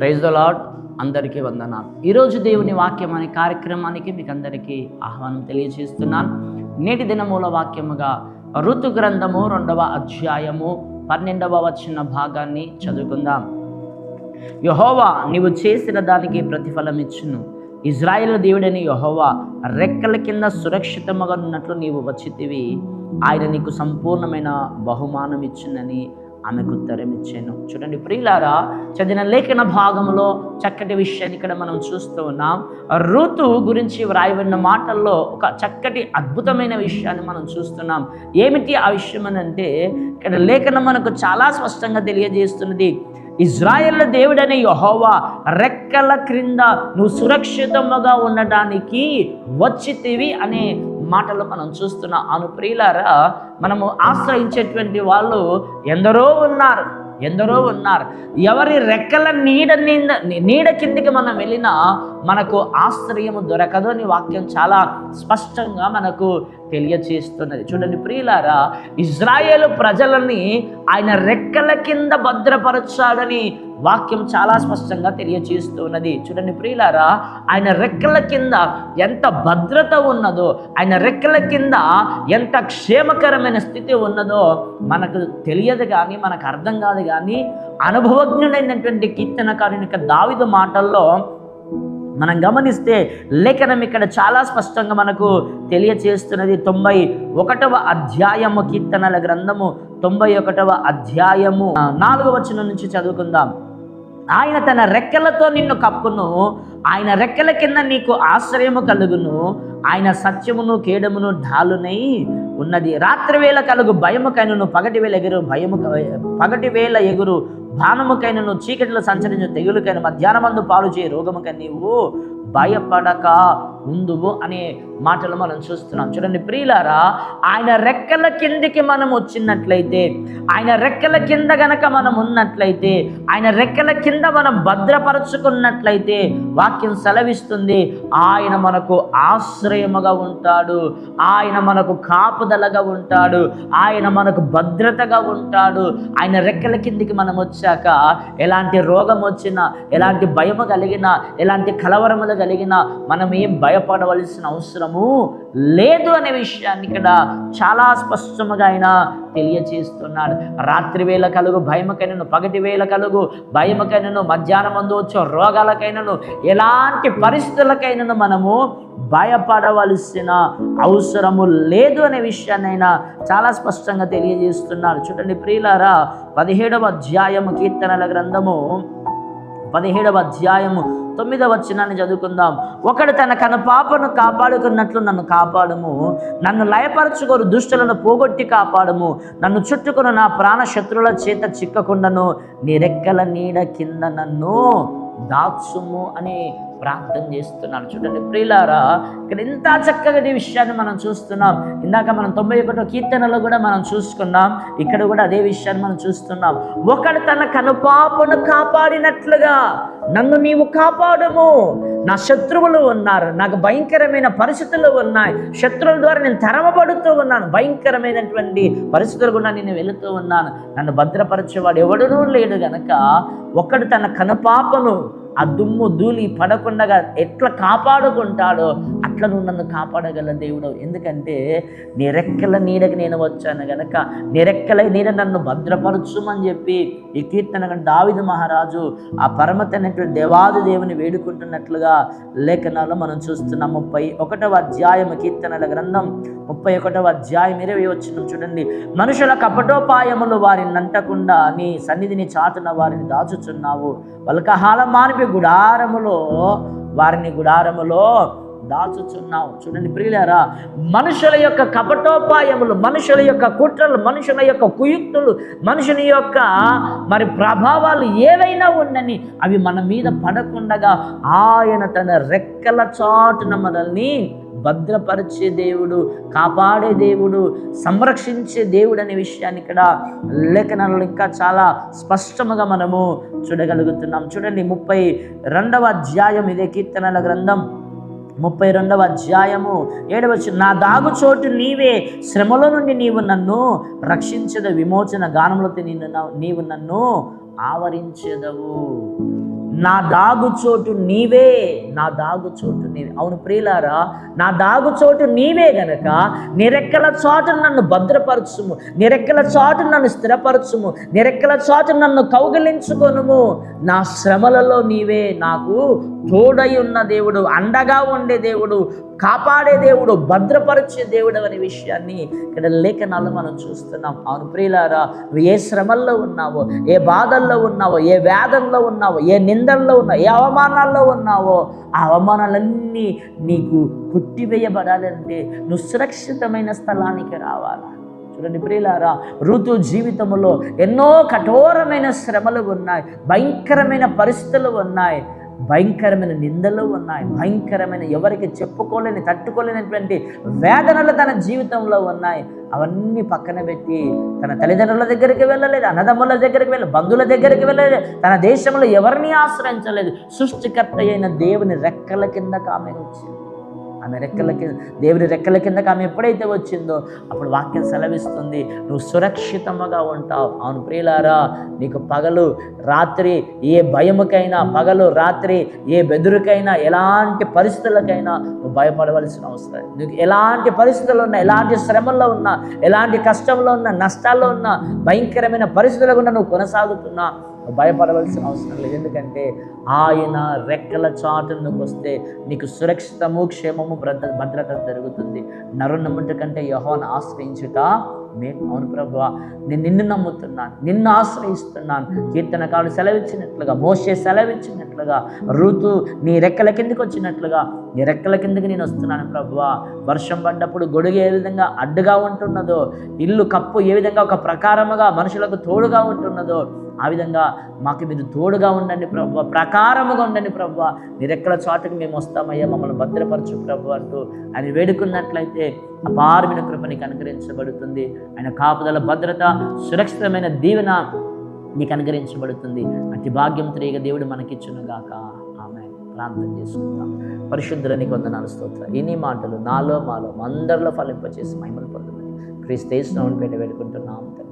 Praise the lord అందరికీ వందనాలు. ఈరోజు దేవుని వాక్యం అనే కార్యక్రమానికి మీకు అందరికీ ఆహ్వానం తెలియజేస్తున్నాను. నేటి దినమూల వాక్యముగా ఋతు గ్రంథము రెండవ అధ్యాయము పన్నెండవ వచ్చిన భాగాన్ని చదువుకుందాం. యహోవా నీవు చేసిన దానికి ప్రతిఫలం ఇచ్చును. ఇజ్రాయేల్ దేవుడని యహోవా రెక్కల కింద సురక్షితముగా ఉన్నట్లు నీవు వచ్చితివి. ఆయన నీకు సంపూర్ణమైన బహుమానం ఇచ్చునని ఆమెకు ఉత్తరం ఇచ్చాను. చూడండి ప్రియులారా చదివిన లేఖన భాగంలో చక్కటి విషయాన్ని ఇక్కడ మనం చూస్తూ ఉన్నాం. ఋతు గురించి వ్రాయబడిన మాటల్లో ఒక చక్కటి అద్భుతమైన విషయాన్ని మనం చూస్తున్నాం. ఏమిటి ఆ విషయం అని అంటే ఇక్కడ లేఖనం మనకు చాలా స్పష్టంగా తెలియజేస్తున్నది ఇజ్రాయెల్ దేవుడనే యహోవా రెక్కల క్రింద నువ్వు సురక్షితముగా ఉండడానికి వచ్చితివి అనే మాటలు మనం చూస్తున్నాం అను ప్రియులారా మనము ఆశ్రయించేటువంటి వాళ్ళు ఎందరో ఉన్నారు ఎందరో ఉన్నారు. ఎవరి రెక్కల నీడ నీడ నీడ కిందికి మనం వెళ్ళినా మనకు ఆశ్రయము దొరకదు అని వాక్యం చాలా స్పష్టంగా మనకు తెలియచేస్తున్నది. చూడండి ప్రియులారా ఇజ్రాయేల్ ప్రజలని ఆయన రెక్కల కింద భద్రపరచాడని వాక్యం చాలా స్పష్టంగా తెలియచేస్తున్నది చూడండి ప్రియులారా ఆయన రెక్కల కింద ఎంత భద్రత ఉన్నదో ఆయన రెక్కల కింద ఎంత క్షేమకరమైన స్థితి ఉన్నదో మనకు తెలియదు కానీ మనకు అర్థం కాదు కానీ అనుభవజ్ఞుడైనటువంటి కీర్తనకారుని యొక్క దావిదు మాటల్లో మనం గమనిస్తే లేఖనం ఇక్కడ చాలా స్పష్టంగా మనకు తెలియచేస్తున్నది. తొంభై ఒకటవ అధ్యాయము కీర్తనల గ్రంథము తొంభై ఒకటవ అధ్యాయము నాలుగవ వచనం నుంచి చదువుకుందాం. ఆయన తన రెక్కలతో నిన్ను కప్పును. ఆయన రెక్కల కింద నీకు ఆశ్రయము కలుగును. ఆయన సత్యమును కేడమును ఢాలునై ఉన్నది. రాత్రి వేళ కలుగు భయముకైనను పగటి వేళ ఎగురు భయము పగటి వేళ ఎగురు ధానముకైన నువ్వు చీకటిలో సంచరించు తెగులుకైన మధ్యాహ్నమందు పాలు చేయ రోగముకై నీవు భయపడక ఉందువు అనే మాటలు మనం చూస్తున్నాం. చూడండి ప్రియులారా ఆయన రెక్కల కిందికి మనం వచ్చినట్లయితే ఆయన రెక్కల కింద గనక మనం ఉన్నట్లయితే ఆయన రెక్కల కింద మనం భద్రపరచుకున్నట్లయితే వాక్యం సెలవిస్తుంది. ఆయన మనకు ఆశ్రయముగా ఉంటాడు ఆయన మనకు కాపుదలగా ఉంటాడు ఆయన మనకు భద్రతగా ఉంటాడు. ఆయన రెక్కల కిందికి మనం వచ్చాక ఎలాంటి రోగం వచ్చినా ఎలాంటి భయము కలిగినా ఎలాంటి కలవరములు కలిగినా మనం ఏం భయపడవలసిన అవసరము లేదు అనే విషయాన్ని ఇక్కడ చాలా స్పష్టముగా ఆయన తెలియచేస్తున్నాడు. రాత్రి వేళ కలుగు భయముకైనను పగటి వేళ కలుగు భయముకైనను మధ్యాహ్నం మందు వచ్చే రోగాలకైనను ఎలాంటి పరిస్థితులకైనను మనము భయపడవలసిన అవసరము లేదు అనే విషయాన్నైనా చాలా స్పష్టంగా తెలియజేస్తున్నాడు. చూడండి ప్రియులారా పదిహేడవ అధ్యాయము కీర్తనల గ్రంథము పదిహేడవ అధ్యాయము తొమ్మిదవ వచనాన్ని చదువుకుందాం. ఒకడు తన కన పాపను కాపాడుకున్నట్లు నన్ను కాపాడము. నన్ను లయపరచుకోరు దుష్టులను పోగొట్టి కాపాడము. నన్ను చుట్టుకుని నా ప్రాణ శత్రుల చేత చిక్కకుండాను. నీ రెక్కల నీడ కింద నన్ను దాచుము అని ప్రార్థన చేస్తున్నాను. చూడండి ప్రియులారా ఇక్కడ ఎంత చక్కగా ఈ విషయాన్ని మనం చూస్తున్నాం. ఇందాక మనం తొంభై ఒకటో కీర్తనలో కూడా మనం చూసుకున్నాం. ఇక్కడ కూడా అదే విషయాన్ని మనం చూస్తున్నాం. ఒకడు తన కనుపాపను కాపాడినట్లుగా నన్ను నీవు కాపాడము. నా శత్రువులు ఉన్నారు. నాకు భయంకరమైన పరిస్థితులు ఉన్నాయి. శత్రువుల ద్వారా నేను తెరవబడుతూ ఉన్నాను. భయంకరమైనటువంటి పరిస్థితులు కూడా నేను వెళుతూ ఉన్నాను. నన్ను భద్రపరచేవాడు ఎవడనూ లేడు గనక ఒకడు తన కనుపాపను ఆ దుమ్ము ధూళి పడకుండా ఎట్లా కాపాడుకుంటాడో అట్లా నువ్వు నన్ను కాపాడగల దేవుడు. ఎందుకంటే నిరెక్కల నీడకి నేను వచ్చాను గనక నిరెక్కల నీడ నన్ను భద్రపరచుమని చెప్పి ఈ కీర్తన దావిద మహారాజు ఆ పరమతైనటువంటి దేవాది దేవుని వేడుకుంటున్నట్లుగా లేఖనాల్లో మనం చూస్తున్నాం. ముప్పై ఒకటవ అధ్యాయం కీర్తనల గ్రంథం. ముప్పై ఒకటవ అధ్యాయం ఇరవై వచ్చిన చూడండి. మనుషుల కపటోపాయములు వారిని నంటకుండా నీ సన్నిధిని చాటున వారిని దాచుచున్నావు. వల్కహాల మానిపి గుడారములో వారిని గుడారములో దాచుచున్నావు. చూడండి ప్రియులారా మనుషుల యొక్క కపటోపాయములు మనుషుల యొక్క కుట్రలు మనుషుల యొక్క కుయుక్తులు మనుషుని యొక్క మరి ప్రభావాలు ఏవైనా ఉన్నని అవి మన మీద పడకుండగా ఆయన తన రెక్కల చాటున మనల్ని భద్రపరిచే దేవుడు కాపాడే దేవుడు సంరక్షించే దేవుడు అనే విషయాన్ని ఇక్కడ లేఖనాలలో ఇంకా చాలా స్పష్టముగా మనము చూడగలుగుతున్నాం. చూడండి ముప్పై రెండవ అధ్యాయం ఇదే కీర్తనల గ్రంథం. ముప్పై రెండవ అధ్యాయము. ఏడవచ్చు నా దాగు చోటు నీవే శ్రమలో నుండి నీవు నన్ను రక్షించద విమోచన గానములతో నిన్ను నీవు నన్ను ఆవరించేదవు. నా దాగు చోటు నీవే నా దాగు చోటు నీవే. అవును ప్రియులారా నా దాగు చోటు నీవే గనక నిరెక్కల చోటు నన్ను భద్రపరచుము నిరెక్కల చాటు నన్ను స్థిరపరచుము నిరెక్కల చాటు నన్ను కౌగిలించుకొనుము. నా శ్రమలలో నీవే నాకు తోడై ఉన్న దేవుడు అండగా ఉండే దేవుడు కాపాడే దేవుడు భద్రపరిచే దేవుడు అనే విషయాన్ని ఇక్కడ లేఖనాలు మనం చూస్తున్నాం. అవును ప్రియులారా నువ్వు ఏ శ్రమల్లో ఉన్నావో ఏ బాధల్లో ఉన్నావో ఏ వేదంలో ఉన్నావో ఏ నిందల్లో ఉన్నావో ఏ అవమానాల్లో ఉన్నావో ఆ అవమానాలన్నీ నీకు కొట్టివేయబడాలంటే నువ్వు సురక్షితమైన స్థలానికి రావాలా? చూడండి ప్రియులారా ఋతు జీవితంలో ఎన్నో కఠోరమైన శ్రమలు ఉన్నాయి భయంకరమైన పరిస్థితులు ఉన్నాయి. భయంకరమైన నిందలు ఉన్నాయి. భయంకరమైన ఎవరికి చెప్పుకోలేని తట్టుకోలేనటువంటి వేదనలు తన జీవితంలో ఉన్నాయి. అవన్నీ పక్కన పెట్టి తన తల్లిదండ్రుల దగ్గరికి వెళ్ళలేదు అన్నదమ్ముల దగ్గరికి వెళ్ళి బంధువుల దగ్గరికి వెళ్ళలేదు. తన దేశంలో ఎవరిని ఆశ్రయించలేదు. సృష్టికర్త అయిన దేవుని రెక్కల కిందకు ఆమె వచ్చింది. ఆమె రెక్కల కింద దేవుని రెక్కల కిందకి ఆమె ఎప్పుడైతే వచ్చిందో అప్పుడు వాక్యం సెలవిస్తుంది నువ్వు సురక్షితంగా ఉంటావు. అవును ప్రియులారా నీకు పగలు రాత్రి ఏ భయముకైనా పగలు రాత్రి ఏ బెదురుకైనా ఎలాంటి పరిస్థితులకైనా నువ్వు భయపడవలసిన అవసరం నీకు ఎలాంటి పరిస్థితులు ఉన్నా ఎలాంటి శ్రమల్లో ఉన్నా ఎలాంటి కష్టంలో ఉన్నా నష్టాల్లో ఉన్నా భయంకరమైన పరిస్థితులు కూడా నువ్వు కొనసాగుతున్నా భయపడవలసిన అవసరం లేదు. ఎందుకంటే ఆయన రెక్కల చాటునకు వస్తే నీకు సురక్షితము క్షేమము భద్ర భద్రత జరుగుతుంది నరునమ్ముట కంటే యహోను ఆశ్రయించుట మేము అవును ప్రభు నేను నిన్ను నమ్ముతున్నాను నిన్ను ఆశ్రయిస్తున్నాను. కీర్తనకాలు సెలవిచ్చినట్లుగా మోసే సెలవిచ్చినట్లుగా ఋతు నీ రెక్కల కిందకి వచ్చినట్లుగా నీ రెక్కల కిందకి నేను వస్తున్నాను ప్రభువా. వర్షం పడ్డప్పుడు గొడుగు ఏ విధంగా అడ్డుగా ఉంటున్నదో ఇల్లు కప్పు ఏ విధంగా ఒక ప్రకారముగా మనుషులకు తోడుగా ఉంటున్నదో ఆ విధంగా మాకు మీరు తోడుగా ఉండండి ప్రభు ప్రకారముగా ఉండండి ప్రభు మీరెక్కడ చోటకి మేము వస్తామయ్యా మమ్మల్ని భద్రపరచు ప్రభు అంటూ ఆయన వేడుకున్నట్లయితే అపారమైన కృప అనుకరించబడుతుంది అనుగ్రహించబడుతుంది. ఆయన కాపుదల భద్రత సురక్షితమైన దీవెన నీకు అనుగ్రహించబడుతుంది. అతి భాగ్యం తిరిగి దేవుడు మనకిచ్చునుగాక ఆమె ప్రార్థన చేసుకుందాం. పరిశుద్ధులని కొందనాలు స్తోత్ర ఇన్ని మాటలు నాలో మాలో అందరిలో ఫలింపచేసి మహిమలు పొందమని క్రీస్తు వేసిన వేడుకుంటున్నాం తండ్రి.